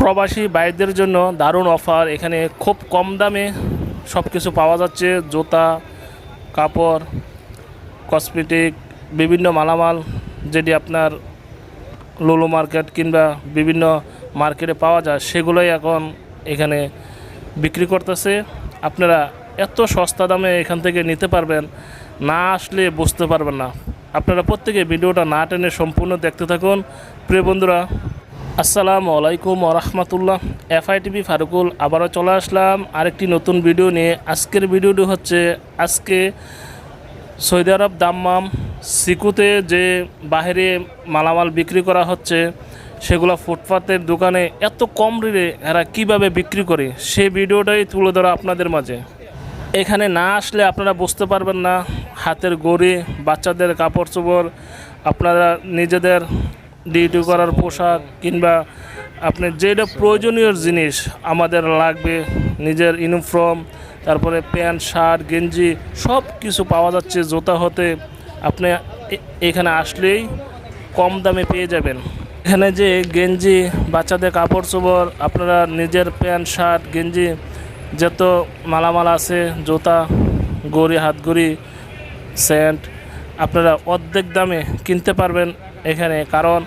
প্রবাসী বাইকদের জন্য দারুণ অফার এখানে খুব কম দামে সব কিছু পাওয়া যাচ্ছে। জুতা, কাপড় কসমেটিক বিভিন্ন মালামাল যেটি আপনার লোলো মার্কেট কিংবা বিভিন্ন মার্কেটে পাওয়া যায়, সেগুলোই এখন এখানে বিক্রি করতেছে। আপনারা এত সস্তা দামে এখান থেকে নিতে পারবেন, না আসলে বুঝতে পারবেন না। আপনারা প্রত্যেকে ভিডিওটা না টেনে সম্পূর্ণ দেখতে থাকুন। প্রিয় বন্ধুরা আসসালামু আলাইকুম রহমতুল্লাহ। এফআইটিভি ফারুকুল, আবারও চলে আসলাম আরেকটি নতুন ভিডিও নিয়ে। আজকের ভিডিওটি হচ্ছে, আজকে সৌদি আরব দাম্মাম সিকুতে যে বাইরে মালামাল বিক্রি করা হচ্ছে, সেগুলো ফুটপাতের দোকানে এত কম রেটে এরা কীভাবে বিক্রি করে সেই ভিডিওটাই তুলে ধরা আপনাদের মাঝে। এখানে না আসলে আপনারা বুঝতে পারবেন না, হাতের গড়ি, বাচ্চাদের কাপড় চোপড়, আপনারা নিজেদের ডিউটি করার পোশাক কিংবা আপনি যেটা প্রয়োজনীয় জিনিস আমাদের লাগবে, নিজের ইউনিফর্ম তারপরে প্যান্ট, শার্ট, গেঞ্জি সব কিছু পাওয়া যাচ্ছে জুতা হতে। আপনি এখানে আসলেই কম দামে পেয়ে যাবেন। এখানে যে গেঞ্জি, বাচ্চাদের কাপড় চোপড়, আপনারা নিজের প্যান্ট, শার্ট, গেঞ্জি, যত মালামাল আছে, জুতা, গড়ি, হাতগড়ি সেন্ট আপনারা অর্ধেক দামে কিনতে পারবেন এখানে, কারণ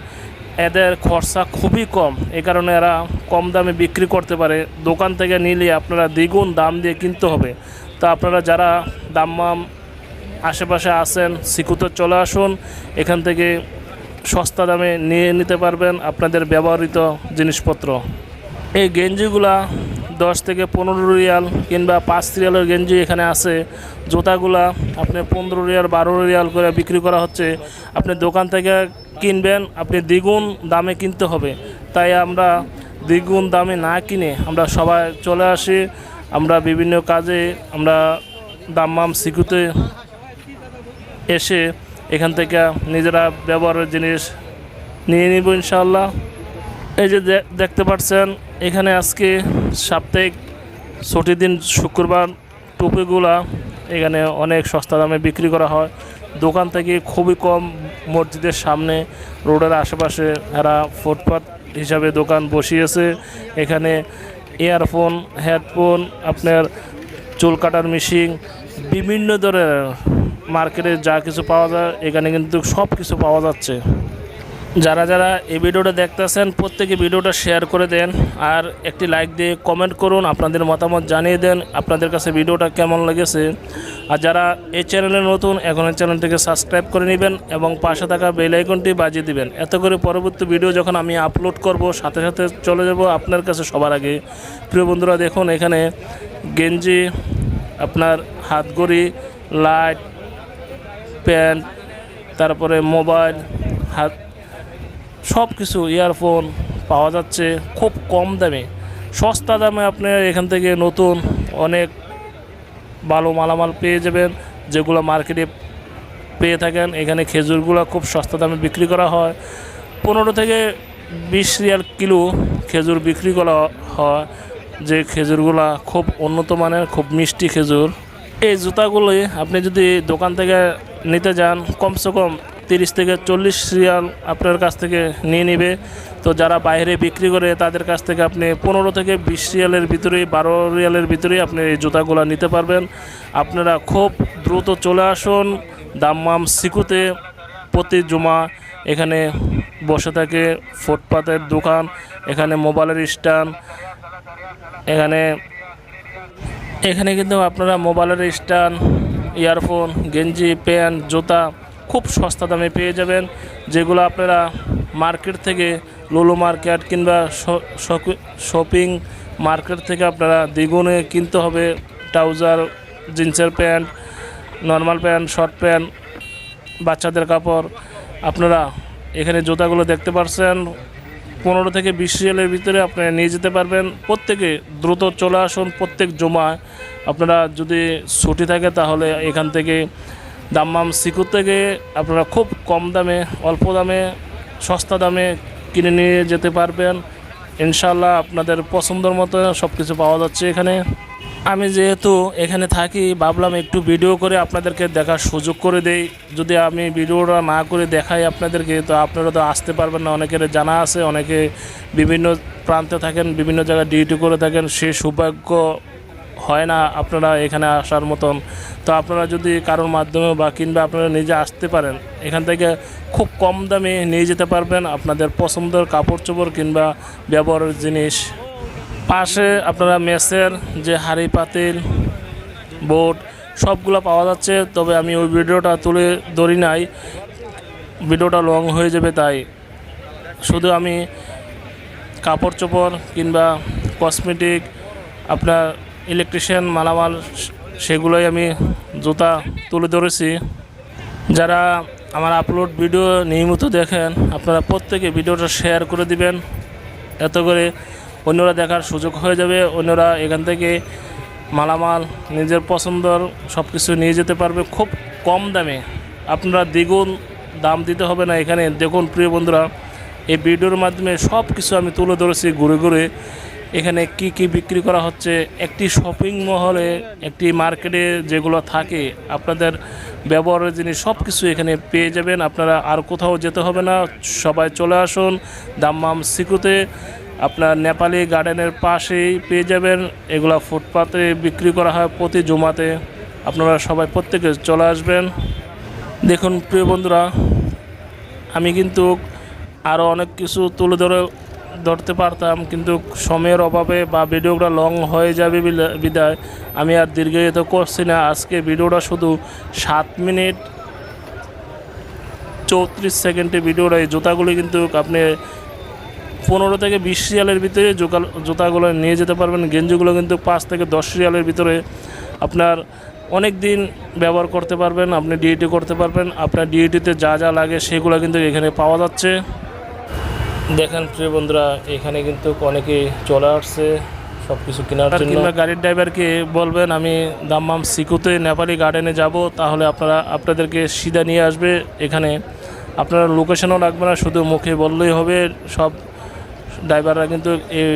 এদের খরচা খুবই কম। এ কারণে এরা কম দামে বিক্রি করতে পারে। দোকান থেকে নিলে আপনারা দ্বিগুণ দাম দিয়ে কিনতে হবে। তা আপনারা যারা দাম্মাম আশেপাশে আছেন, সিকুতে চলে আসুন। এখান থেকে সস্তা দামে নিয়ে নিতে পারবেন আপনাদের ব্যবহৃত জিনিসপত্র। এই গেঞ্জিগুলা দশ থেকে পনেরো রিয়াল কিংবা পাঁচ রিয়ালের গেঞ্জি এখানে আছে। জুতাগুলা আপনি পনেরো রিয়াল, বারো রিয়াল করে বিক্রি করা হচ্ছে। আপনি দোকান থেকে কিনবেন, আপনি দ্বিগুণ দামে কিনতে হবে। তাই আমরা দ্বিগুণ দামে না কিনে আমরা সবাই চলে আসি। আমরা বিভিন্ন কাজে আমরা দাম্মাম শিখুতে এসে এখান থেকে নিজেরা ব্যবহারের জিনিস নিয়ে নিব ইনশাল্লাহ এই যে দেখতে পাচ্ছেন, এখানে আজকে সাপ্তাহিক ছুটির দিন শুক্রবার, টুপিগুলা এখানে অনেক সস্তা দামে বিক্রি করা হয়। দোকান থেকে খুবই কম মসজিদের সামনে, রোডের আশেপাশে এরা ফুটপাথ হিসাবে দোকান বসিয়েছে। এখানে ইয়ারফোন হেডফোন আপনার চুল কাটার মেশিন বিভিন্ন ধরনের মার্কেটে যা কিছু পাওয়া যায়, এখানে কিন্তু সব কিছু পাওয়া যাচ্ছে। যারা যারা এই ভিডিওটা দেখতেছেন, প্রত্যেকে ভিডিওটা শেয়ার করে দেন আর একটি লাইক দিয়ে কমেন্ট করুন, আপনাদের মতামত জানিয়ে দেন, আপনাদের কাছে ভিডিওটা কেমন লেগেছে। আর যারা এই চ্যানেলে নতুন, এখন এই চ্যানেলটিকে সাবস্ক্রাইব করে নেবেন এবং পাশে থাকা বেল আইকনটি বাজিয়ে দিবেন। এত করে পরবর্তী ভিডিও যখন আমি আপলোড করব, সাথে সাথে চলে যাব আপনার কাছে সবার আগে। প্রিয় বন্ধুরা, দেখুন এখানে গেঞ্জি, আপনার হাতগড়ি লাইট প্যান্ট তারপরে মোবাইল হাত সব কিছু ইয়ারফোন পাওয়া যাচ্ছে খুব কম দামে। সস্তা দামে আপনি এখান থেকে নতুন অনেক ভালো মালামাল পেয়ে যাবেন, যেগুলো মার্কেটে পেয়ে থাকেন। এখানে খেজুরগুলো খুব সস্তা দামে বিক্রি করা হয়। পনেরো থেকে বিশ রিয়াল কিলো খেজুর বিক্রি করা হয়। যে খেজুরগুলা খুব উন্নত মানের, খুব মিষ্টি খেজুর। এই জুতাগুলোই আপনি যদি দোকান থেকে নিতে যান, কমসে কম তিরিশ থেকে চল্লিশ রিয়াল আপনার কাছ থেকে নিয়ে নেবে। তো যারা বাইরে বিক্রি করে, তাদের কাছ থেকে আপনি পনেরো থেকে বিশ রিয়ালের ভিতরেই, বারো রিয়ালের ভিতরেই আপনি এই জুতাগুলো নিতে পারবেন। আপনারা খুব দ্রুত চলে আসুন দাম্মাম সিকুতে প্রতি জুমা। এখানে বসে থাকে ফুটপাতের দোকান, এখানে মোবাইলের স্ট্যান্ড, এখানে এখানে কিন্তু আপনারা মোবাইলের স্ট্যান্ড, ইয়ারফোন, গেঞ্জি, প্যান্ট, জুতা খুব সস্তা দামে পেয়ে যাবেন, যেগুলো আপনারা মার্কেট থেকে লুলু মার্কেট কিংবা শপিং মার্কেট থেকে আপনারা দ্বিগুণে কিনতে হবে। ট্রাউজার, জিন্সের pant, normal pant, short pant, বাচ্চাদের কাপড়। আপনারা এখানে জুতাগুলো দেখতে পাচ্ছেন পনেরো থেকে বিশ রিয়ালের ভিতরে আপনারা নিয়ে যেতে পারবেন। প্রত্যেকে দ্রুত চলে আসুন, প্রত্যেক জমায়। আপনারা যদি ছুটি থাকে তাহলে এখান থেকে দাম্মাম সিকুর থেকে আপনারা খুব কম দামে, অল্প দামে, সস্তা দামে কিনে নিয়ে যেতে পারবেন। ইনশাল্লাহ আপনাদের পছন্দের মতো সব কিছু পাওয়া যাচ্ছে এখানে। আমি যেহেতু এখানে থাকি, ভাবলাম একটু ভিডিও করে আপনাদেরকে দেখার সুযোগ করে দেই। যদি আমি ভিডিওটা না করে দেখাই আপনাদেরকে, তো আপনারা তো আসতে পারবেন না। অনেকের জানা আছে, অনেকে বিভিন্ন প্রান্তে থাকেন, বিভিন্ন জায়গায় ডিউটি করে থাকেন। সে সৌভাগ্য হয় না আপনারা এখানে আসার মতন। তো আপনারা যদি কারোর মাধ্যমে বা কিংবা আপনারা নিজে আসতে পারেন, এখান থেকে খুব কম দামে নিয়ে যেতে পারবেন আপনাদের পছন্দের কাপড় চোপড় কিংবা ব্যবহারের জিনিস। পাশে আপনারা মেসের যে হাঁড়ি, পাতিল, বোট, সবগুলো পাওয়া যাচ্ছে। তবে আমি ওই ভিডিওটা তুলে ধরি নাই। ভিডিওটা লং হয়ে যাবে তাই। শুধু আমি কাপড় চোপড় কিংবা কসমেটিক আপনার ইলেকট্রিশিয়ান মালামাল, সেগুলোই আমি জুতা তুলে ধরেছি। যারা আমার আপলোড ভিডিও নিয়মিত দেখেন, আপনারা প্রত্যেকে ভিডিওটা শেয়ার করে দিবেন। এত করে অন্যরা দেখার সুযোগ হয়ে যাবে, অন্যরা এখান থেকে মালামাল, নিজের পছন্দর সব কিছু নিয়ে যেতে পারবে খুব কম দামে। আপনারা দ্বিগুণ দাম দিতে হবে না এখানে। দেখুন প্রিয় বন্ধুরা, এই ভিডিওর মাধ্যমে সব কিছু আমি তুলে ধরেছি ঘুরে ঘুরে। এখানে কি কি বিক্রি করা হচ্ছে? একটি শপিং মহলে একটি মার্কেটে যেগুলো থাকে, আপনাদের ব্যবহারের জিনিস সব কিছু এখানে পেয়ে যাবেন। আপনারা আর কোথাও যেতে হবে না, সবাই চলে আসুন। দাম্মাম সিকুতে আপনার নেপালি গার্ডেনের পাশেই পেয়ে যাবেন। এগুলো ফুটপাতে বিক্রি করা হয় প্রতি জমাতে। আপনারা সবাই প্রত্যেকে চলে আসবেন। দেখুন, প্রিয় বন্ধুরা, আমি কিন্তু আরও অনেক কিছু তুলে ধরে ধরতে পারতাম, কিন্তু সময়ের অভাবে বা ভিডিওটা লং হয়ে যাবে বিদায়। আমি আর দীর্ঘায়িত করছি না। আজকে ভিডিওটা শুধু সাত মিনিট চৌত্রিশ সেকেন্ডে ভিডিওটা। এই জুতাগুলি কিন্তু আপনি পনেরো থেকে বিশ রিয়ালের ভিতরে জুতাগুলো নিয়ে যেতে পারবেন। গেঞ্জিগুলো কিন্তু পাঁচ থেকে দশ রিয়ালের ভিতরে আপনার অনেক দিন ব্যবহার করতে পারবেন, আপনি ডিউটি করতে পারবেন। আপনার ডিউটিতে যা যা লাগে সেগুলো কিন্তু এখানে পাওয়া যাচ্ছে। দেখেন প্রিয় বন্ধুরা এখানে কিন্তু অনেকেই চলে আসছে সব কিছু কেনার জন্য। কিংবা গাড়ির ড্রাইভারকে বলবেন আমি দাম্মাম সিকুতে নেপালি গার্ডেনে যাব তাহলে আপনারা আপনাদেরকে সিধা নিয়ে আসবে এখানে। আপনারা লোকেশনও লাগবে না শুধু মুখে বললেই হবে সব ড্রাইভাররা কিন্তু এই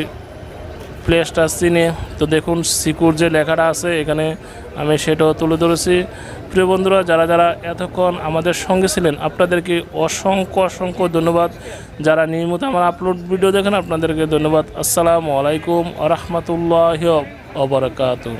প্লেসটা চিনে। তো দেখুন সিকুর যে লেখাটা আছে এখানে আমি সেটাও তুলে ধরেছি। প্রিয় বন্ধুরা, যারা যারা এতক্ষণ আমাদের সঙ্গে ছিলেন, আপনাদেরকে অসংখ্য অসংখ্য ধন্যবাদ। যারা নিয়মিত আমার আপলোড ভিডিও দেখেন, আপনাদেরকে ধন্যবাদ। আসসালামু আলাইকুম আ রহমতুল্লাহ অবরাকাতু